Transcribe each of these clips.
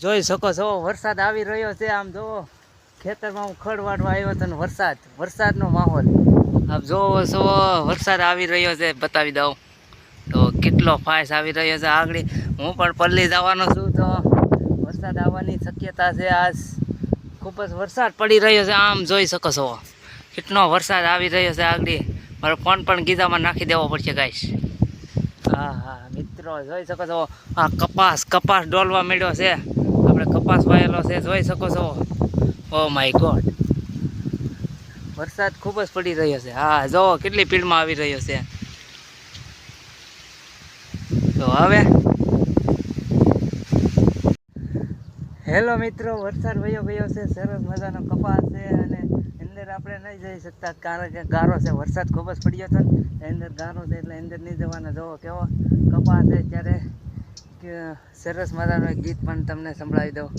જોઈ શકો છો, વરસાદ આવી રહ્યો છે. આમ જો ખેતરમાં હું ખડ વાટવા આવ્યો હતો ને વરસાદ, વરસાદનો માહોલ. આપ જોવો છો વરસાદ આવી રહ્યો છે, બતાવી દઉં. તો કેટલો ફાસ્ટ આવી રહ્યો છે આગળ. હું પણ પલ્લી જવાનો છું, તો વરસાદ આવવાની શક્યતા છે આજ. ખૂબ જ વરસાદ પડી રહ્યો છે, આમ જોઈ શકો છો. કેટલો વરસાદ આવી રહ્યો છે આગળ. મારો ફોન પણ ગીધામાં નાખી દેવો પડશે ગાઈશ હા હા, મિત્રો, જોઈ શકો છો. આ કપાસ કપાસ ડોલવા મળ્યો છે. કપાસ વાયેલો છે, જોઈ શકો છો. ઓ માય ગોડ વરસાદ ખૂબ જ પડી રહ્યો છે. હા, જો, કેટલી ભીડમાં આવી રહ્યો છે. તો હવે હેલો મિત્રો, વરસાદ વયો ગયો છે, સરસ મજાનો કપાસ છે અને અંદર આપણે નહીં જઈ શકતા કારણ કે ગારો છે. વરસાદ ખૂબ જ પડ્યો હતો અંદર ગારો છે એટલે અંદર નહીં જવાના. જવો કેવો કપાસ છે ત્યારે સરસ મજાનું ગીત પણ તમને સંભળાવી દઉં.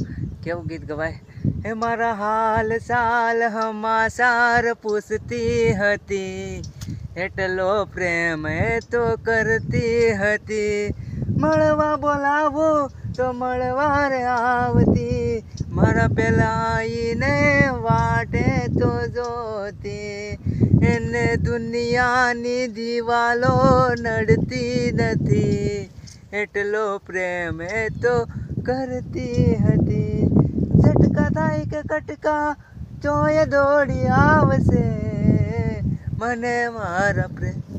કેવું ગીત ગવાય? હે મારા હાલ સાલ હમાસાર પૂછતી હતી. એટલો પ્રેમ એ તો કરતી હતી. મળવા બોલાવો તો મળવા રે આવતી. મારા પેલા આઈને વાટે તો જોતી. એને દુનિયાની દિવાલો નડતી નથી. એટલો પ્રેમ એ તો કરતી હતી. ઝટકા થાય કે કટકા, ચોય દોડી આવશે. મને મારા પ્રેમ